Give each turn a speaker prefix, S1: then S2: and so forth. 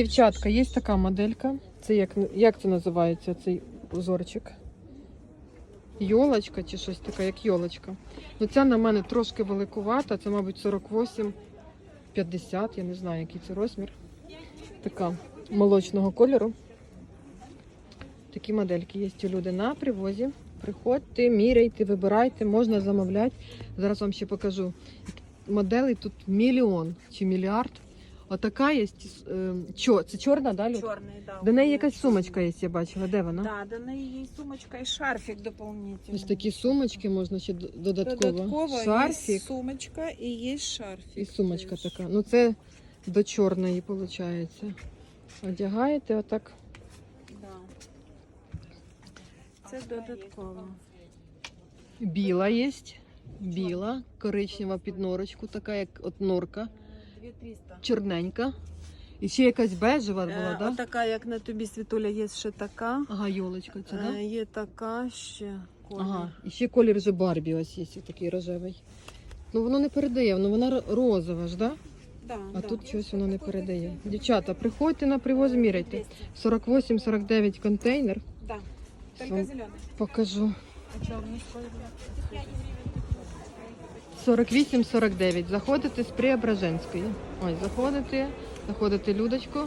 S1: Дівчатка, є така моделька. Це як, як це називається цей узорчик? Йолочка чи щось таке, як йолочка. Ну ця на мене трошки великувата, це, мабуть, 48, 50, я не знаю, який це розмір. Така молочного кольору. Такі модельки є у люди на привозі. Приходьте, міряйте, вибирайте, можна замовляти. Зараз вам ще покажу. Моделей тут мільйон чи мільярд. Отака є. е, Чо, це чорна, да, Люд?
S2: Чорний, да.
S1: До неї якась сумочка є, я бачила. Де вона?
S2: Да, до неї є сумочка і шарфік доповнительний.
S1: Ось такі сумочки можна ще додатково.
S2: Додатково є сумочка і є шарфік.
S1: і сумочка
S2: теж.
S1: така. Ну це до чорної виходить. Одягаєте отак.
S2: Да. Це додатково.
S1: Біла є. Біла, коричнева під норочку, така як от норка,
S2: 2300.
S1: чорненька. І ще якась бежева була,
S2: Е,
S1: так? Да?
S2: Отака, як на тобі світуля, є ще така.
S1: Ага, йолочка це, да?
S2: Е, Є така ще. колір.
S1: Ага, і ще колір вже Барбі ось є такий рожевий. Ну воно не передає, ну вона розова ж, да?
S2: Да,
S1: А
S2: да.
S1: тут щось воно не передає. Дівчата, приходьте на привоз, міряйте. 48-49 контейнер.
S2: Да. Тільки зелений.
S1: покажу.
S2: А чорний?
S1: 48-49. Заходите з Преображенської. Ось, заходите, заходите Людочку.